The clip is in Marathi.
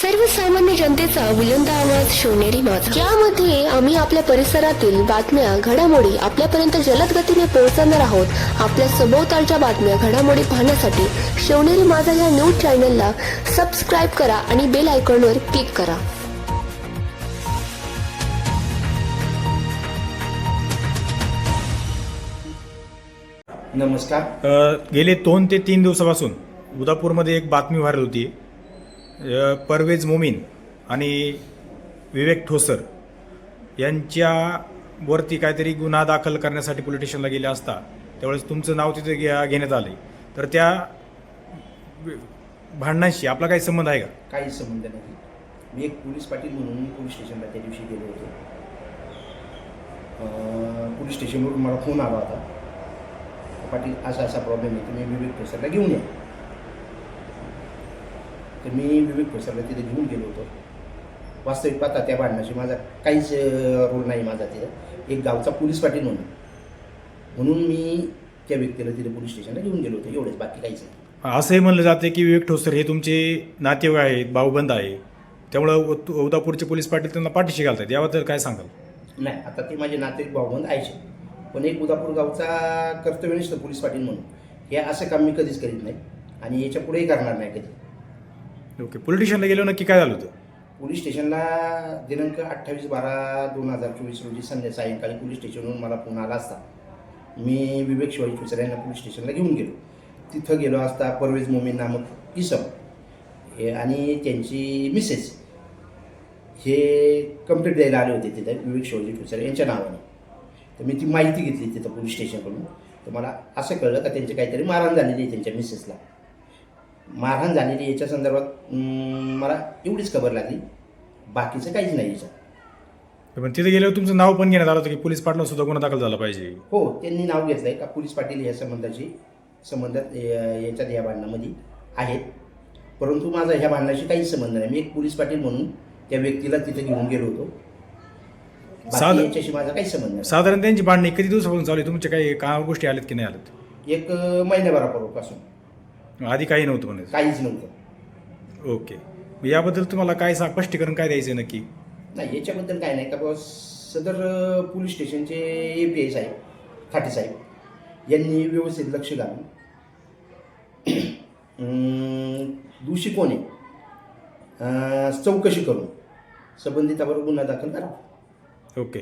सर्वसामान्य जनतेचा बुलंद आवाज शिवनेरी माझा. ज्यामध्ये आम्ही आपल्या परिसरातील बातम्या घडामोडी आपल्यापर्यंत जलद गतीने पोहोचवणार आहोत. आपल्या सभोवतालच्या बातम्या घडामोडी पाहण्यासाठी शिवनेरी माझा या न्यूज चॅनलला सबस्क्राईब करा आणि बेल आयकॉनवर क्लिक करा. नमस्कार. गेले दोन ते तीन दिवसापासून उदापूरमध्ये एक बातमी व्हायरल होती परवेज मोमीन आणि विवेक ठोसर यांच्यावरती काहीतरी गुन्हा दाखल करण्यासाठी पोलीस स्टेशनला गेले असता त्यावेळेस तुमचं नाव तिथे घे- घेण्यात आलं तर त्या भांडणाशी भांडणांशी आपला काही संबंध आहे का? काही संबंध नाही. मी एक पोलीस पाटील म्हणून पोलीस स्टेशनला त्या दिवशी गेलो होतो. पोलीस स्टेशनवरून मला फोन आला होता. पाटील असा असा प्रॉब्लेम आहे तुम्ही विवेक ठोसरला घेऊन या. तर मी विवेक ठोसरला तिथे घेऊन गेलो होतो. वास्तविक पाहता त्या भांडणाशी माझा काहीच रोल नाही माझा तिथं. एक गावचा पोलीस पाटील म्हणून. म्हणून मी त्या व्यक्तीला तिथे पोलीस स्टेशनला घेऊन गेलो होतो. एवढंच बाकी काहीच नाही. असंही म्हणलं जाते की विवेक ठोसर हे तुमचे नातेवाईक आहेत भाऊबंद आहे. त्यामुळं उद- उदापूरचे पोलीस पाटील त्यांना पाठीशी घालतात. याबद्दल काय सांगाल? नाही आता ते माझे नातेवाईक भाऊबंद आयचे पण एक उदापूर गावचा कर्तव्यनिष्ठ पोलीस पाटील म्हणून. हे असं काम मी कधीच करीत नाही. आणि याच्या पुढेही करणार नाही कधी. ओके. पोलीस स्टेशनला गेलो नक्की काय झालं होतं? पोलीस स्टेशनला दिनांक अठ्ठावीस बारा दोन हजार चोवीस रोजी संध्या सायंकाळी पोलीस स्टेशनवरून मला फोन आला असता. मी विवेक शिवाजी खुसरे यांना पोलीस स्टेशनला घेऊन गेलो. तिथं गेलो असता परवेज मोमीन नामक इसम. हे आणि त्यांची मिसेस हे कंप्लेंट द्यायला आले होते तिथं विवेक शिवाजी खुसरे यांच्या नावाने. तर मी ती माहिती घेतली तिथं पोलीस स्टेशनकडून. तर मला असं कळलं का त्यांची काहीतरी मारहाण झालेली आहे त्यांच्या मिसेसला. मारहाण झालेली याच्या संदर्भात मला एवढीच खबर लागली. बाकीचं काहीच नाही याच्यात. पण तिथे गेल्यावर तुमचं नाव पण घेण्यात आलं होतं की पोलीस पाटला सुद्धा गुन्हा दाखल झाला पाहिजे. हो त्यांनी नाव घेतलंय का? पोलीस पाटील या संबंधाची संबंधात अं, याच्यात या भांडणामध्ये आहेत. परंतु माझा ह्या भांडणाशी काहीच संबंध नाही. मी एक पोलीस पाटील म्हणून त्या व्यक्तीला तिथे घेऊन गेलो होतो. साध- याच्याशी माझा काहीच संबंध नाही. साधारण त्यांची भांडणी किती दिवसापासून चालू आहे? तुमच्या काही का गोष्टी आल्यात की नाही आल्यात? एक अं, महिन्याभरापासून. आधी काही नव्हतं म्हणे काहीच नव्हतं. ओके. मग याबद्दल तुम्हाला काय सा स्पष्टीकरण काय द्यायचं आहे नक्की? नाही याच्याबद्दल काय नाही. का बाबा सदर अ, पोलीस स्टेशनचे ए पी आय साहेब थाटे साहेब यांनी व्यवस्थित लक्ष घालून अं, दोषी कोण आहे? अं, चौकशी करून संबंधितावर गुन्हा दाखल करा. ओके.